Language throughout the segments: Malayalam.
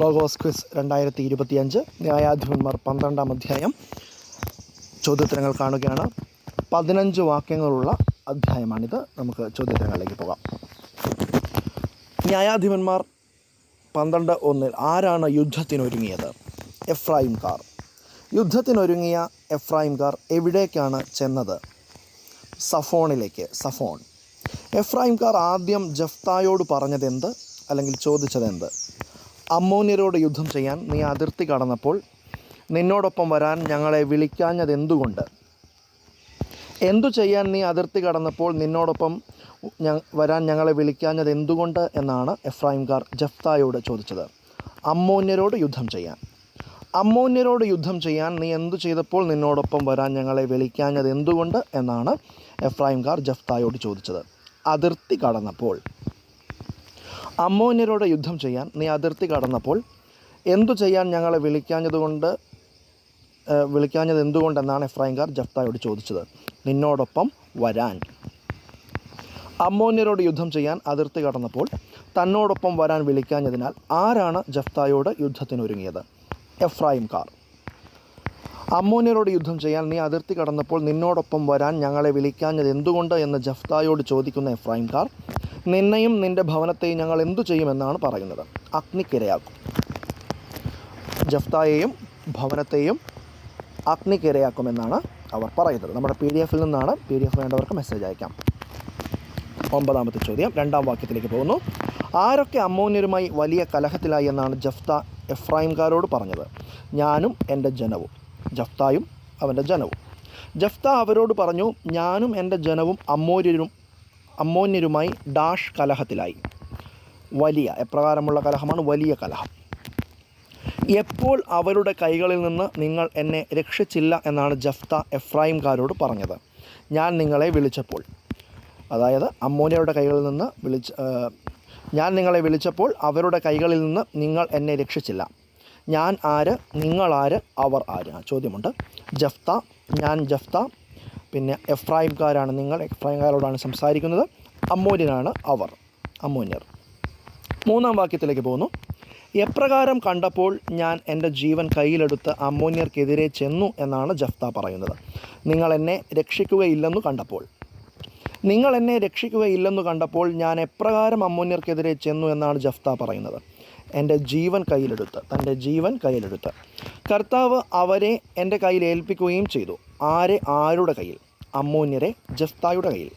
ലോഗോസ് ക്വിസ് രണ്ടായിരത്തി ഇരുപത്തിയഞ്ച് ന്യായാധിപന്മാർ പന്ത്രണ്ടാം അധ്യായം ചോദ്യോത്തരങ്ങൾ കാണുകയാണ്. പതിനഞ്ച് വാക്യങ്ങളുള്ള അധ്യായമാണിത്. നമുക്ക് ചോദ്യോത്തരങ്ങളിലേക്ക് പോകാം. ന്യായാധിപന്മാർ പന്ത്രണ്ട് ഒന്നിൽ ആരാണ് യുദ്ധത്തിനൊരുങ്ങിയത്? എഫ്രായിംകാർ. യുദ്ധത്തിനൊരുങ്ങിയ എഫ്രായിംകാർ എവിടേക്കാണ് ചെന്നത്? സഫോണിലേക്ക്. സഫോൺ. എഫ്രായിംകാർ ആദ്യം ജഫ്തായോട് പറഞ്ഞതെന്ത്? അല്ലെങ്കിൽ ചോദിച്ചതെന്ത്? അമ്മോന്യരോട് യുദ്ധം ചെയ്യാൻ നീ അതിർത്തി കടന്നപ്പോൾ നിന്നോടൊപ്പം വരാൻ ഞങ്ങളെ വിളിക്കാഞ്ഞതെന്തുകൊണ്ട്? എന്തു ചെയ്യാൻ നീ അതിർത്തി കടന്നപ്പോൾ നിന്നോടൊപ്പം വരാൻ ഞങ്ങളെ വിളിക്കാഞ്ഞത് എന്തുകൊണ്ട് എന്നാണ് എഫ്രാഹിംകാർ ജഫ്തായോട് ചോദിച്ചത്. അമ്മോന്യരോട് യുദ്ധം ചെയ്യാൻ. അമ്മോന്യരോട് യുദ്ധം ചെയ്യാൻ നീ എന്തു ചെയ്തപ്പോൾ നിന്നോടൊപ്പം വരാൻ ഞങ്ങളെ വിളിക്കാഞ്ഞത് എന്തുകൊണ്ട് എന്നാണ് എഫ്രാഹിംകാർ ജഫ്തായോട് ചോദിച്ചത്. അതിർത്തി കടന്നപ്പോൾ അമ്മോന്യരോട് യുദ്ധം ചെയ്യാൻ നീ അതിർത്തി കടന്നപ്പോൾ എന്തു ചെയ്യാൻ ഞങ്ങളെ വിളിക്കാഞ്ഞതുകൊണ്ട് വിളിക്കാഞ്ഞത് എന്തുകൊണ്ടെന്നാണ് എഫ്രായിംകാർ ജഫ്തായോട് ചോദിച്ചത്. നിന്നോടൊപ്പം വരാൻ. അമ്മോന്യരോട് യുദ്ധം ചെയ്യാൻ അതിർത്തി കടന്നപ്പോൾ തന്നോടൊപ്പം വരാൻ വിളിക്കാഞ്ഞതിനാൽ ആരാണ് ജഫ്തായോട് യുദ്ധത്തിനൊരുങ്ങിയത്? കാർ അമ്മോന്യരോട് യുദ്ധം ചെയ്യാൻ നീ അതിർത്തി കടന്നപ്പോൾ നിന്നോടൊപ്പം വരാൻ ഞങ്ങളെ വിളിക്കാഞ്ഞത് എന്തുകൊണ്ട് എന്ന് ജഫ്തായോട് ചോദിക്കുന്ന എഫ്രായിംകാർ നിന്നെയും നിന്റെ ഭവനത്തെയും ഞങ്ങൾ എന്തു ചെയ്യുമെന്നാണ് പറയുന്നത്. അഗ്നിക്കിരയാക്കും. ജഫ്തായെയും ഭവനത്തെയും അഗ്നിക്കിരയാക്കുമെന്നാണ് അവർ പറയുന്നത്. നമ്മുടെ പി ഡി എഫിൽ നിന്നാണ് പി ഡി എഫ് വേണ്ടവർക്ക് മെസ്സേജ് അയക്കാം. ഒമ്പതാമത്തെ ചോദ്യം രണ്ടാം വാക്യത്തിലേക്ക് പോകുന്നു. ആരൊക്കെ അമ്മോന്യരുമായി വലിയ കലഹത്തിലായി എന്നാണ് ജഫ്ത എഫ്രൈംകാരോട് പറഞ്ഞത്. ഞാനും എന്റെ ജനവും. ജഫ്തായും അവന്റെ ജനവും. ജഫ്ത അവരോട് പറഞ്ഞു ഞാനും എന്റെ ജനവും അമ്മോന്യരും അമ്മോന്യരുമായി ഡാഷ് കലഹത്തിലായി. വലിയ എപ്രകാരമുള്ള കലഹമാണ് വലിയ കലഹം. എപ്പോൾ അവരുടെ കൈകളിൽ നിന്ന് നിങ്ങൾ എന്നെ രക്ഷിച്ചില്ല എന്നാണ് ജഫ്ത എഫ്രായിംകാരോട് പറഞ്ഞത്. ഞാൻ നിങ്ങളെ വിളിച്ചപ്പോൾ അതായത് അമ്മോനിയരുടെ കൈകളിൽ നിന്ന് വിളിച്ച് ഞാൻ നിങ്ങളെ വിളിച്ചപ്പോൾ അവരുടെ കൈകളിൽ നിന്ന് നിങ്ങൾ എന്നെ രക്ഷിച്ചില്ല. ഞാൻ ആര്? നിങ്ങളാര് അവർ ആര്? ചോദ്യമുണ്ട്. ജഫ്ത ഞാൻ ജഫ്ത പിന്നെ എഫ്രായിംകാരാണ് നിങ്ങൾ എഫ്രായിംകാരോടാണ് സംസാരിക്കുന്നത്. അമ്മോന്യനാണ് അവർ അമ്മോന്യർ. മൂന്നാം വാക്യത്തിലേക്ക് പോകുന്നു. എപ്രകാരം കണ്ടപ്പോൾ ഞാൻ എന്റെ ജീവൻ കയ്യിലെടുത്ത് അമ്മോന്യർക്കെതിരെ ചെന്നു എന്നാണ് ജഫ്ത പറയുന്നത്. നിങ്ങൾ എന്നെ രക്ഷിക്കുകയില്ലെന്നു കണ്ടപ്പോൾ. നിങ്ങൾ എന്നെ രക്ഷിക്കുകയില്ലെന്നു കണ്ടപ്പോൾ ഞാൻ എപ്രകാരം അമ്മോന്യർക്കെതിരെ ചെന്നു എന്നാണ് ജഫ്ത പറയുന്നത്. എന്റെ ജീവൻ കയ്യിലെടുത്ത് തന്റെ ജീവൻ കയ്യിലെടുത്ത്. കർത്താവ് അവരെ എന്റെ കയ്യിൽ ഏൽപ്പിക്കുകയും ചെയ്തു. ആരെ? ആരുടെ കയ്യിൽ? അമ്മോന്യരെ ജഫ്തായുടെ കയ്യിൽ.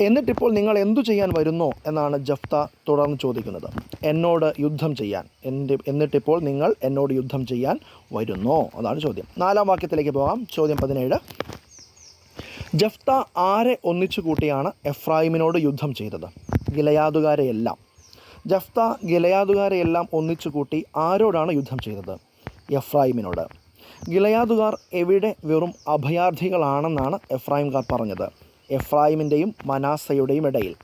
എന്നിട്ടിപ്പോൾ നിങ്ങൾ എന്തു ചെയ്യാൻ വരുന്നോ എന്നാണ് ജഫ്ത തുടർന്ന് ചോദിക്കുന്നത്. എന്നോട് യുദ്ധം ചെയ്യാൻ. എന്റെ എന്നിട്ടിപ്പോൾ നിങ്ങൾ എന്നോട് യുദ്ധം ചെയ്യാൻ വരുന്നോ അതാണ് ചോദ്യം. നാലാം വാക്യത്തിലേക്ക് പോകാം. ചോദ്യം പതിനേഴ്. ജഫ്ത ആരെ ഒന്നിച്ചു കൂട്ടിയാണ് എഫ്രാഹിമിനോട് യുദ്ധം ചെയ്തത്? ഗിലയാദുകാരെയെല്ലാം. ജഫ്ത ഗിലയാദുകാരെയെല്ലാം ഒന്നിച്ചു കൂട്ടി ആരോടാണ് യുദ്ധം ചെയ്തത്? എഫ്രായിമിനോട്. ഗിലയാദുകാർ എവിടെ വെറും അഭയാർത്ഥികളാണെന്നാണ് എഫ്രായിംകാർ പറഞ്ഞത്. എഫ്രായിമിന്റെയും മനാസയുടെയും ഇടയിൽ.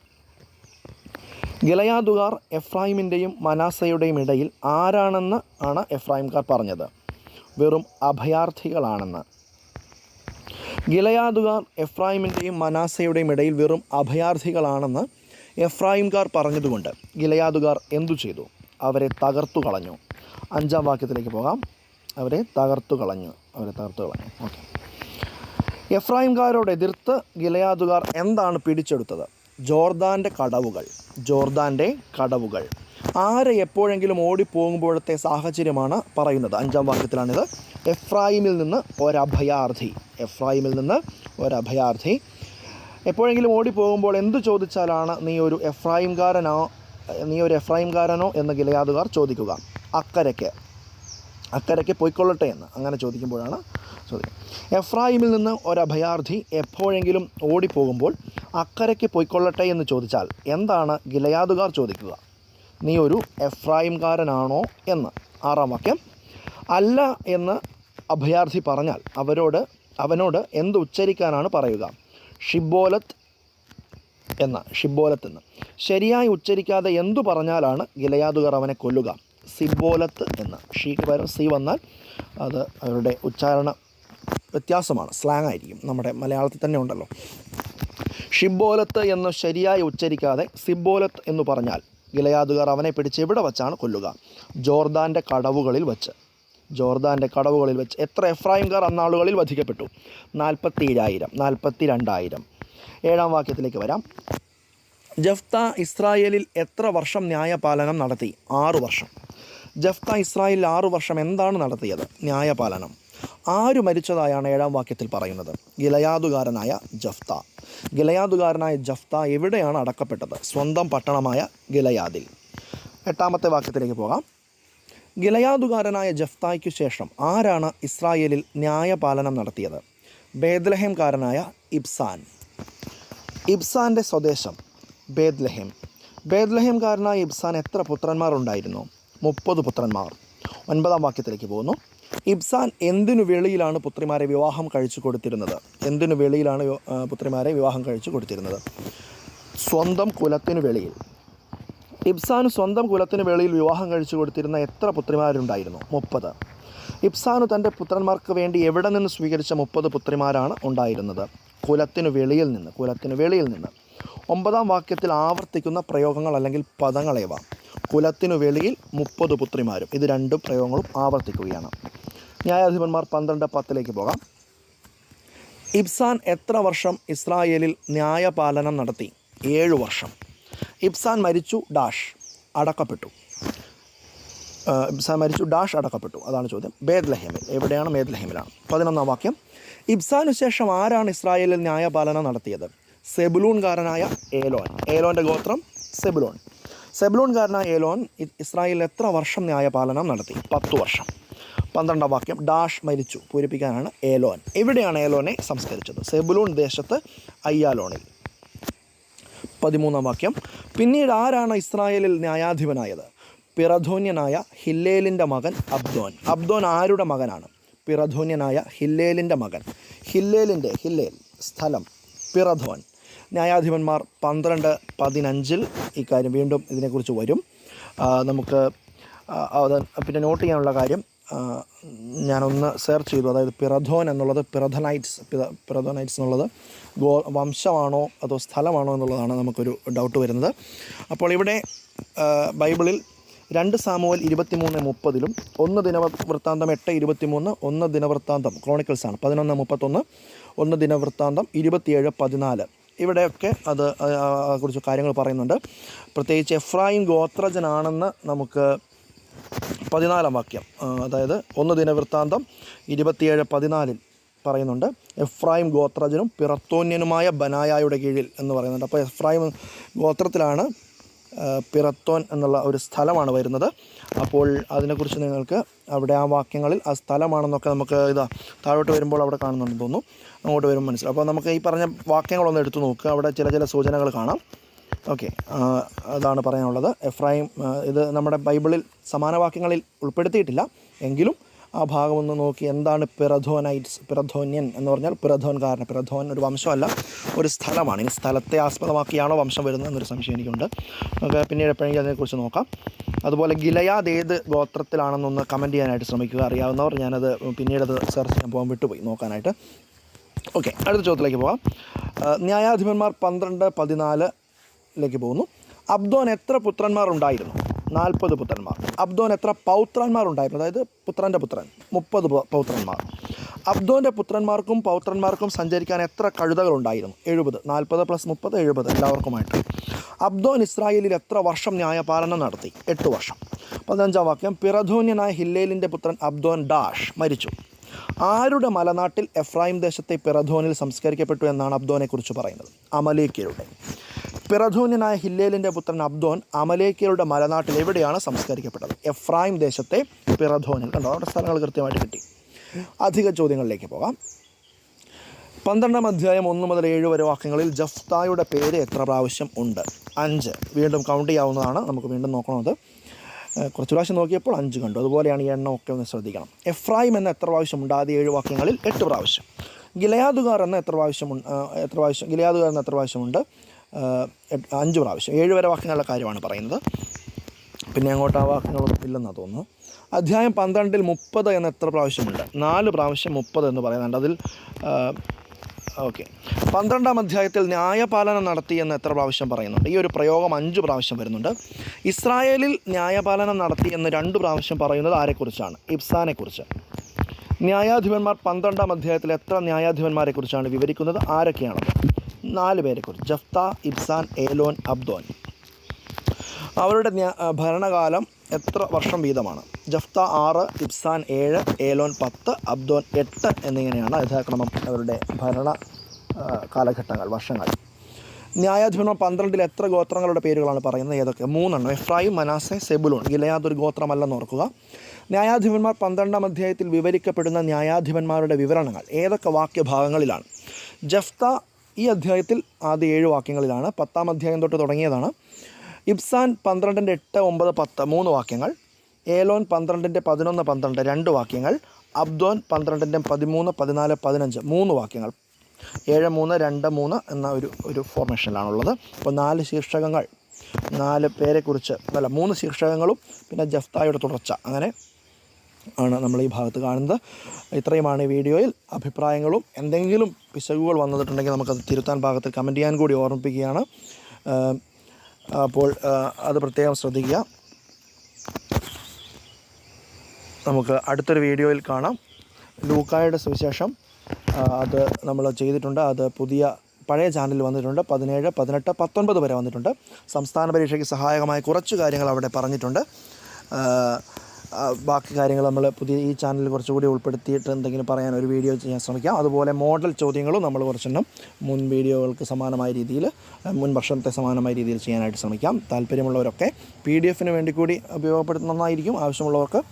ഗിലയാദുകാർ എഫ്രായിമിന്റെയും മനാസയുടെയും ഇടയിൽ ആരാണെന്ന് ആണ് എഫ്രായിംകാർ പറഞ്ഞത്. വെറും അഭയാർത്ഥികളാണെന്ന്. ഗിലയാദുകാർ എഫ്രായിമിന്റെയും മനാസയുടെയും ഇടയിൽ വെറും അഭയാർത്ഥികളാണെന്ന് എഫ്രായിംകാർ പറഞ്ഞതുകൊണ്ട് ഗിലയാദുകാർ എന്തു ചെയ്തു? അവരെ തകർത്തു കളഞ്ഞു. അഞ്ചാം വാക്യത്തിലേക്ക് പോകാം. അവരെ തകർത്തു കളഞ്ഞു. അവരെ തകർത്തു കളഞ്ഞു. ഓക്കെ. എഫ്രാഹിംകാരോട് എതിർത്ത് ഗിലയാദുകാർ എന്താണ് പിടിച്ചെടുത്തത്? ജോർദാന്റെ കടവുകൾ. ജോർദാന്റെ കടവുകൾ. ആരെ എപ്പോഴെങ്കിലും ഓടിപ്പോകുമ്പോഴത്തെ സാഹചര്യമാണ് പറയുന്നത്. അഞ്ചാം വാക്യത്തിലാണിത്. എഫ്രായിമിൽ നിന്ന് ഒരഭയാർത്ഥി. എഫ്രായിമിൽ നിന്ന് ഒരഭയാർത്ഥി. എപ്പോഴെങ്കിലും ഓടിപ്പോകുമ്പോൾ എന്തു ചോദിച്ചാലാണ് നീ ഒരു എഫ്രായിംകാരനോ നീ ഒരു എഫ്രായിംകാരനോ എന്ന് ഗിലയാദുകാർ ചോദിക്കുക. അക്കരയ്ക്ക്. അക്കരയ്ക്ക് പോയിക്കൊള്ളട്ടെ എന്ന് അങ്ങനെ ചോദിക്കുമ്പോഴാണ് ചോദിക്കുന്നത് എഫ്രായിമിൽ നിന്ന് ഒരഭയാർത്ഥി എപ്പോഴെങ്കിലും ഓടിപ്പോകുമ്പോൾ അക്കരയ്ക്ക് പോയിക്കൊള്ളട്ടെ എന്ന് ചോദിച്ചാൽ എന്താണ് ഗിലയാദുകാർ ചോദിക്കുക? നീ ഒരു എഫ്രായിംകാരനാണോ എന്ന്. ആറാം വാക്യം. അല്ല എന്ന് അഭയാർത്ഥി പറഞ്ഞാൽ അവരോട് അവനോട് എന്ത് ഉച്ചരിക്കാനാണ് പറയുക? ഷിബോലത്ത് എന്ന് ഷിബോലത്ത് എന്ന് ശരിയായി ഉച്ചരിക്കാതെ എന്തു പറഞ്ഞാലാണ് ഗിലയാദുകാർ അവനെ കൊല്ലുക? സിബോലത്ത് എന്ന് ഷീക്ക് പകരം സി വന്നാൽ അത് അവരുടെ ഉച്ചാരണ വ്യത്യാസമാണ്. സ്ലാങ് ആയിരിക്കും. നമ്മുടെ മലയാളത്തിൽ തന്നെ ഉണ്ടല്ലോ. ഷിബോലത്ത് എന്ന് ശരിയായി ഉച്ചരിക്കാതെ സിബോലത്ത് എന്ന് പറഞ്ഞാൽ ഗിലയാദുകാർ അവനെ പിടിച്ച് എവിടെ വച്ചാണ് കൊല്ലുക? ജോർദാന്റെ കടവുകളിൽ വച്ച്. ജോർദാന്റെ കടവുകളിൽ വെച്ച്. എത്ര എഫ്രായിംകാർ അന്നാളുകളിൽ വധിക്കപ്പെട്ടു? നാൽപ്പത്തി ഏഴായിരം നാൽപ്പത്തി രണ്ടായിരം ഏഴാം വാക്യത്തിലേക്ക് വരാം. ജഫ്ത ഇസ്രായേലിൽ എത്ര വർഷം ന്യായപാലനം നടത്തി? ആറു വർഷം. ജഫ്ത ഇസ്രായേലിൽ ആറു വർഷം എന്താണ് നടത്തിയത്? ന്യായപാലനം. ആര് മരിച്ചതായാണ് ഏഴാം വാക്യത്തിൽ പറയുന്നത്? ഗിലയാദുകാരനായ ജഫ്ത. ഗിലയാദുകാരനായ ജഫ്ത എവിടെയാണ് അടക്കപ്പെട്ടത്? സ്വന്തം പട്ടണമായ ഗിലയാദിൽ. എട്ടാമത്തെ വാക്യത്തിലേക്ക് പോകാം. ഗിലയാദുകാരനായ ജഫ്തായ്ക്കു ശേഷം ആരാണ് ഇസ്രായേലിൽ ന്യായപാലനം നടത്തിയത്? ബേദ്ലഹേംകാരനായ ഇബ്സാൻ. ഇബ്സാന്റെ സ്വദേശം ബേദ്ലഹേം ബേദ്ലഹേംകാരനായ ഇബ്സാൻ എത്ര പുത്രന്മാർ ഉണ്ടായിരുന്നു മുപ്പത് പുത്രന്മാർ. ഒൻപതാം വാക്യത്തിലേക്ക് പോകുന്നു. ഇബ്സാൻ എന്തിനു വെളിയിലാണ് പുത്രിമാരെ വിവാഹം കഴിച്ചു കൊടുത്തിരുന്നത്? എന്തിനു വെളിയിലാണ് പുത്രിമാരെ വിവാഹം കഴിച്ചു കൊടുത്തിരുന്നത്? സ്വന്തം കുലത്തിനു വെളിയിൽ. ഇബ്സാന് സ്വന്തം കുലത്തിന് വെളിയിൽ വിവാഹം കഴിച്ചു കൊടുത്തിരുന്ന എത്ര പുത്രിമാരുണ്ടായിരുന്നു? മുപ്പത്. ഇബ്സാനു തന്റെ പുത്രന്മാർക്ക് വേണ്ടി എവിടെ നിന്ന് സ്വീകരിച്ച മുപ്പത് പുത്രിമാരാണ് ഉണ്ടായിരുന്നത്? കുലത്തിനു വെളിയിൽ നിന്ന് കുലത്തിനു വെളിയിൽ നിന്ന്. ഒമ്പതാം വാക്യത്തിൽ ആവർത്തിക്കുന്ന പ്രയോഗങ്ങൾ അല്ലെങ്കിൽ പദങ്ങളേവ കുലത്തിനു വെളിയിൽ മുപ്പത് പുത്രിമാരും. ഇത് രണ്ട് പ്രയോഗങ്ങളും ആവർത്തിക്കുകയാണ്. ന്യായാധിപന്മാർ പന്ത്രണ്ട് പത്തിലേക്ക് പോകാം. ഇബ്സാൻ എത്ര വർഷം ഇസ്രായേലിൽ ന്യായപാലനം നടത്തി? ഏഴു വർഷം. ഇബ്സാൻ മരിച്ചു ഡാഷ് അടക്കപ്പെട്ടു. ഇബ്സാൻ മരിച്ചു ഡാഷ് അടക്കപ്പെട്ടു. അതാണ് ചോദ്യം. ബേദ്ലഹേമിൽ എവിടെയാണ് ബേദ്ലഹേമിലാണ് പതിനൊന്നാം വാക്യം. ഇബ്സാനു ശേഷം ആരാണ് ഇസ്രായേലിൽ ന്യായപാലനം നടത്തിയത്? സെബുലൂൺകാരനായ ഏലോൻ. ഏലോന്റെ ഗോത്രം സെബുലോൺ. സെബുലൂൺകാരനായ ഏലോൻ ഇസ്രായേലിൽ എത്ര വർഷം ന്യായപാലനം നടത്തി? പത്തു വർഷം. പന്ത്രണ്ടാം വാക്യം ഡാഷ് മരിച്ചു പൂരിപ്പിക്കാനാണ് ഏലോൻ. എവിടെയാണ് ഏലോനെ സംസ്കരിച്ചത്? സെബുലൂൺ ദേശത്ത് അയ്യാലോണിൽ. പതിമൂന്നാം വാക്യം പിന്നീട് ആരാണ് ഇസ്രായേലിൽ ന്യായാധിപനായത്? പിറധോന്യനായ ഹില്ലേലിന്റെ മകൻ അബ്ദോൻ. അബ്ദോൻ ആരുടെ മകനാണ്? പിറധോന്യനായ ഹില്ലേലിന്റെ മകൻ. ഹില്ലേലിന്റെ ഹില്ലേൽ സ്ഥലം പിറധോൻ. ന്യായാധിപന്മാർ പന്ത്രണ്ട് പതിനഞ്ചിൽ ഇക്കാര്യം വീണ്ടും ഇതിനെക്കുറിച്ച് വരും. നമുക്ക് അത് പിന്നെ നോട്ട് ചെയ്യാനുള്ള കാര്യം ഞാനൊന്ന് സെർച്ച് ചെയ്തു. അതായത് പിറധോൻ എന്നുള്ളത് പിറധനൈറ്റ്സ് പിറധോനൈറ്റ്സ് എന്നുള്ളത് ഗോ വംശമാണോ അതോ സ്ഥലമാണോ എന്നുള്ളതാണ് നമുക്കൊരു ഡൗട്ട് വരുന്നത്. അപ്പോൾ ഇവിടെ ബൈബിളിൽ രണ്ട് സാമുവൽ ഇരുപത്തിമൂന്ന് മുപ്പതിലും ഒന്ന് ദിനവൃത്താന്തം എട്ട് ഇരുപത്തിമൂന്ന് ഒന്ന് ദിനവൃത്താന്തം ക്രോണിക്കൽസ് ആണ് പതിനൊന്ന് മുപ്പത്തൊന്ന് ഒന്ന് ദിനവൃത്താന്തം ഇരുപത്തിയേഴ് പതിനാല്. ഇവിടെയൊക്കെ അത് കുറിച്ച് കാര്യങ്ങൾ പറയുന്നുണ്ട്. പ്രത്യേകിച്ച് എഫ്രായിം ഗോത്രജനാണെന്ന് നമുക്ക് പതിനാലാം വാക്യം അതായത് ഒന്ന് ദിനവൃത്താന്തം ഇരുപത്തിയേഴ് പതിനാലിൽ പറയുന്നുണ്ട്. എഫ്രായിം ഗോത്രജനും പിറത്തോന്യനുമായ ബനായായുടെ കീഴിൽ എന്ന് പറയുന്നുണ്ട്. അപ്പോൾ എഫ്രായിം ഗോത്രത്തിലാണ് പിറത്തോൻ എന്നുള്ള ഒരു സ്ഥലമാണ് വരുന്നത്. അപ്പോൾ അതിനെക്കുറിച്ച് നിങ്ങൾക്ക് അവിടെ ആ വാക്യങ്ങളിൽ ആ സ്ഥലമാണെന്നൊക്കെ നമുക്ക് ഇതാ താഴോട്ട് വരുമ്പോൾ അവിടെ കാണുന്നുണ്ടെന്ന് തോന്നുന്നു. അങ്ങോട്ട് വരുമ്പോൾ മനസ്സിലാവും. അപ്പോൾ നമുക്ക് ഈ പറഞ്ഞ വാക്യങ്ങളൊന്ന് എടുത്തു നോക്കുക. അവിടെ ചില ചില സൂചനകൾ കാണാം. ഓക്കെ. അതാണ് പറയാനുള്ളത്. എഫ്രൈം ഇത് നമ്മുടെ ബൈബിളിൽ സമാന വാക്യങ്ങളിൽ ഉൾപ്പെടുത്തിയിട്ടില്ല. എങ്കിലും ആ ഭാഗം ഒന്ന് നോക്കി എന്താണ് പിറധോനൈറ്റ്സ് പിറധോന്യൻ എന്ന് പറഞ്ഞാൽ പിറധോൻകാരൻ പിറധോൻ ഒരു വംശമല്ല ഒരു സ്ഥലമാണ്. ഇനി സ്ഥലത്തെ ആസ്പദമാക്കിയാണോ വംശം വരുന്നത് എന്നൊരു സംശയം എനിക്കുണ്ട്. നമുക്ക് പിന്നീട് എപ്പോഴെങ്കിലും അതിനെക്കുറിച്ച് നോക്കാം. അതുപോലെ ഗിലയാദ് ഏത് ഗോത്രത്തിലാണെന്നൊന്ന് കമന്റ് ചെയ്യാനായിട്ട് ശ്രമിക്കുക. അറിയാവുന്നവർ ഞാനത് പിന്നീട് അത് സെർച്ച് ചെയ്യാൻ പോകാൻ വിട്ടുപോയി നോക്കാനായിട്ട്. ഓക്കെ അടുത്ത ചോദ്യത്തിലേക്ക് പോകാം ന്യായാധിപന്മാർ പന്ത്രണ്ട് പതിനാലിലേക്ക് പോകുന്നു. അബ്ദോൻ എത്ര പുത്രന്മാർ ഉണ്ടായിരുന്നു? നാൽപ്പത് പുത്രന്മാർ. അബ്ദോൻ എത്ര പൗത്രന്മാരുണ്ടായിരുന്നു അതായത് പുത്രന്റെ പുത്രൻ. മുപ്പത് പൗത്രന്മാർ. അബ്ദോന്റെ പുത്രന്മാർക്കും പൗത്രന്മാർക്കും സഞ്ചരിക്കാൻ എത്ര കഴുതകൾ ഉണ്ടായിരുന്നു? എഴുപത്. നാൽപ്പത് പ്ലസ് മുപ്പത് എഴുപത്. എല്ലാവർക്കുമായിട്ട്. അബ്ദോൻ ഇസ്രായേലിൽ എത്ര വർഷം ന്യായപാലനം നടത്തി? എട്ട് വർഷം. പതിനഞ്ചാം വാക്യം. പിറധൂന്യനായ ഹില്ലേലിന്റെ പുത്രൻ അബ്ദോൻ ഡാഷ് മരിച്ചു. ആരുടെ മലനാട്ടിൽ എഫ്രായിം ദേശത്തെ പിറധോനിൽ സംസ്കരിക്കപ്പെട്ടു എന്നാണ് അബ്ദോനെക്കുറിച്ച് പറയുന്നത്? അമലേക്കരുടെ പിറധോന്യനായ ഹില്ലേലിന്റെ പുത്രൻ അബ്ദോൻ അമലേക്കയുടെ മലനാട്ടിൽ എവിടെയാണ് സംസ്കരിക്കപ്പെട്ടത്? എഫ്രായിം ദേശത്തെ പിറധോനിൽ. കണ്ടോ? അവിടെ സ്ഥലങ്ങൾ കൃത്യമായിട്ട് കിട്ടി. അധിക ചോദ്യങ്ങളിലേക്ക് പോകാം. പന്ത്രണ്ടാം അധ്യായം ഒന്ന് മുതൽ ഏഴ് വരെ വാക്യങ്ങളിൽ ജഫ്തായുടെ പേര് എത്ര പ്രാവശ്യം ഉണ്ട്? അഞ്ച്. വീണ്ടും കൗണ്ട് ചെയ്യാവുന്നതാണ്. നമുക്ക് വീണ്ടും നോക്കണത്. കുറച്ച് പ്രാവശ്യം നോക്കിയപ്പോൾ അഞ്ച് കണ്ടു. അതുപോലെയാണ് ഈ എണ്ണം ഒക്കെ ഒന്ന് ശ്രദ്ധിക്കണം. എഫ്രായിം എന്ന എത്ര പ്രാവശ്യം ഉണ്ട്? ആദ്യ ഏഴ് വാക്യങ്ങളിൽ എട്ട് പ്രാവശ്യം. ഗിലയാദുകാർ എന്ന എത്ര പ്രാവശ്യം എത്ര പ്രാവശ്യം? ഗിലയാദുകാർ എന്ന എത്ര പ്രാവശ്യമുണ്ട് അഞ്ച് പ്രാവശ്യം. ഏഴ് വരെ വാക്യങ്ങളുടെ കാര്യമാണ് പറയുന്നത്. പിന്നെ അങ്ങോട്ട് ആ വാക്യങ്ങളൊന്നും ഇല്ലെന്നാണ് തോന്നുന്നു. അധ്യായം പന്ത്രണ്ടിൽ മുപ്പത് എന്ന് എത്ര പ്രാവശ്യമുണ്ട്? നാല് പ്രാവശ്യം മുപ്പത് എന്ന് പറയുന്നുണ്ട്. അതിൽ ഓക്കെ. പന്ത്രണ്ടാം അധ്യായത്തിൽ ന്യായപാലനം നടത്തി എന്ന് എത്ര പ്രാവശ്യം പറയുന്നുണ്ട്? ഈ ഒരു പ്രയോഗം അഞ്ച് പ്രാവശ്യം വരുന്നുണ്ട്. ഇസ്രായേലിൽ ന്യായപാലനം നടത്തി എന്ന് രണ്ട് പ്രാവശ്യം പറയുന്നത് ആരെക്കുറിച്ചാണ്? ഇബ്സാനെക്കുറിച്ച്. ന്യായാധിപന്മാർ പന്ത്രണ്ടാം അധ്യായത്തിൽ എത്ര ന്യായാധിപന്മാരെക്കുറിച്ചാണ് വിവരിക്കുന്നത്? ആരൊക്കെയാണത്? നാല് പേരെക്കുറിച്ച്. ജഫ്ത ഇബ്സാൻ ഏലോൻ അബ്ദോൻ. അവരുടെ ഭരണകാലം എത്ര വർഷം വീതമാണ്? ജഫ്ത ആറ് ഇബ്സാൻ ഏഴ് ഏലോൻ പത്ത് അബ്ദോൻ എട്ട് എന്നിങ്ങനെയാണ് യഥാക്രമം അവരുടെ ഭരണ കാലഘട്ടങ്ങൾ വർഷങ്ങൾ. ന്യായാധിപന്മാർ പന്ത്രണ്ടിൽ എത്ര ഗോത്രങ്ങളുടെ പേരുകളാണ് പറയുന്നത്? ഏതൊക്കെ? മൂന്നെണ്ണം. എഫ്രായിം മനാസെ സെബുലോൺ. ഗിലയാദ് ഒരു ഗോത്രമല്ലെന്ന് ഓർക്കുക. ന്യായാധിപന്മാർ പന്ത്രണ്ടാം അധ്യായത്തിൽ വിവരിക്കപ്പെടുന്ന ന്യായാധിപന്മാരുടെ വിവരണങ്ങൾ ഏതൊക്കെ വാക്യഭാഗങ്ങളിലാണ്? ജഫ്ത ഈ അധ്യായത്തിൽ ആദ്യ ഏഴ് വാക്യങ്ങളിലാണ്. പത്താം അധ്യായം തൊട്ട് തുടങ്ങിയതാണ്. ഇബ്സാൻ പന്ത്രണ്ടിന്റെ എട്ട് ഒമ്പത് പത്ത് മൂന്ന് വാക്യങ്ങൾ. ഏലോൻ പന്ത്രണ്ടിന്റെ പതിനൊന്ന് പന്ത്രണ്ട് രണ്ട് വാക്യങ്ങൾ. അബ്ദോൻ പന്ത്രണ്ടിന്റെ പതിമൂന്ന് പതിനാല് പതിനഞ്ച് മൂന്ന് വാക്യങ്ങൾ. ഏഴ് മൂന്ന് രണ്ട് മൂന്ന് എന്ന ഒരു ഒരു ഫോർമേഷനിലാണുള്ളത് അപ്പോൾ നാല് ശീർഷകങ്ങൾ. നാല് പേരെക്കുറിച്ച് അല്ല മൂന്ന് ശീർഷകങ്ങളും പിന്നെ ജഫ്തായുടെ തുടർച്ച. അങ്ങനെ ആണ് നമ്മൾ ഈ ഭാഗത്ത് കാണുന്നത്. ഇത്രയുമാണ് ഈ വീഡിയോയിൽ അഭിപ്രായങ്ങളും എന്തെങ്കിലും പിശകുകൾ വന്നിട്ടുണ്ടെങ്കിൽ നമുക്കത് തിരുത്താൻ ഭാഗത്തിൽ കമന്റ് ചെയ്യാൻ കൂടി ഓർമ്മിപ്പിക്കുകയാണ്. അപ്പോൾ അത് പ്രത്യേകം ശ്രദ്ധിക്കുക. നമുക്ക് അടുത്തൊരു വീഡിയോയിൽ കാണാം. ലൂക്കായുടെ സുവിശേഷം അത് നമ്മൾ ചെയ്തിട്ടുണ്ട്. അത് പുതിയ പഴയ ചാനലിൽ വന്നിട്ടുണ്ട്. പതിനേഴ് പതിനെട്ട് പത്തൊൻപത് വരെ വന്നിട്ടുണ്ട്. സംസ്ഥാന പരീക്ഷയ്ക്ക് സഹായകമായ കുറച്ച് കാര്യങ്ങൾ അവിടെ പറഞ്ഞിട്ടുണ്ട്. ബാക്കി കാര്യങ്ങൾ നമ്മൾ പുതിയ ഈ ചാനലിൽ കുറച്ചുകൂടി ഉൾപ്പെടുത്തിയിട്ട് എന്തെങ്കിലും പറയാൻ ഒരു വീഡിയോ ചെയ്യാൻ ശ്രമിക്കാം. അതുപോലെ മോഡൽ ചോദ്യങ്ങളും നമ്മൾ കുറച്ചെണ്ണം മുൻ വീഡിയോകൾക്ക് സമാനമായ രീതിയിൽ മുൻ വർഷത്തെ സമാനമായ രീതിയിൽ ചെയ്യാനായിട്ട് ശ്രമിക്കാം. താല്പര്യമുള്ളവരൊക്കെ പി ഡി എഫിന് വേണ്ടി കൂടി ഉപയോഗപ്പെടുത്തുന്നതായിരിക്കും ആവശ്യമുള്ളവർക്ക്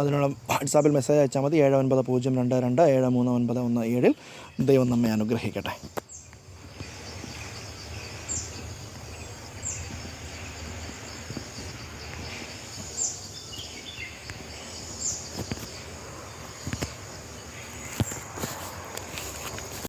അതിനുള്ള വാട്സാപ്പിൽ മെസ്സേജ് അയച്ചാൽ മതി. ഏഴ് ഒൻപത് പൂജ്യം രണ്ട് രണ്ട് ഏഴ് മൂന്ന് ഒൻപത് ഒന്ന് ഏഴിൽ ദൈവം നമ്മെ അനുഗ്രഹിക്കട്ടെ.